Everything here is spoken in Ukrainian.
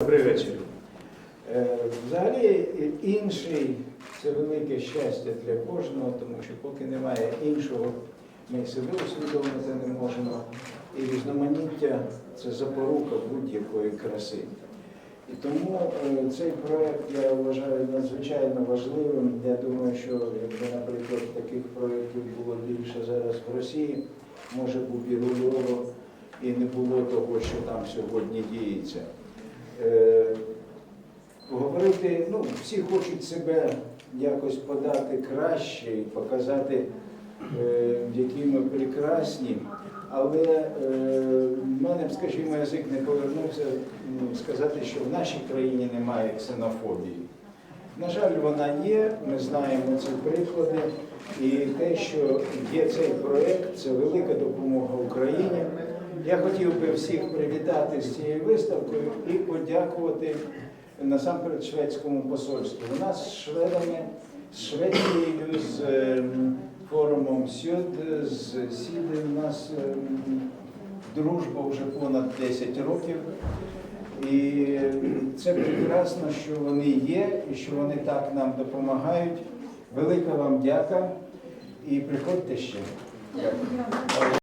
Добрий вечір. Е, Взагалі е, інший це велике щастя для кожного, тому що поки немає іншого, ми себе усвідомити не можемо. І різноманіття це запорука будь-якої краси. І тому е, цей проект я вважаю надзвичайно важливим. Я думаю, що якби, наприклад, таких проєктів було більше зараз в Росії, може був і рульово, і не було того, що там сьогодні діється. Е, Говорити, ну, всі хочуть себе якось подати краще і показати, е, які ми прекрасні. Але е, в мене, скажімо, язик не повернувся сказати, що в нашій країні немає ксенофобії. На жаль, вона є, ми знаємо ці приклади, і те, що є цей проєкт, це велика допомога Україні. Я хотів би всіх привітати з цією виставкою і подякувати насамперед шведському посольству. У нас з шведами, з Швецією, з ем, форумом СЮД, з СІДи у нас ем, дружба вже понад 10 років. І це прекрасно, що вони є і що вони так нам допомагають. Велика вам дяка і приходьте ще. Дякую.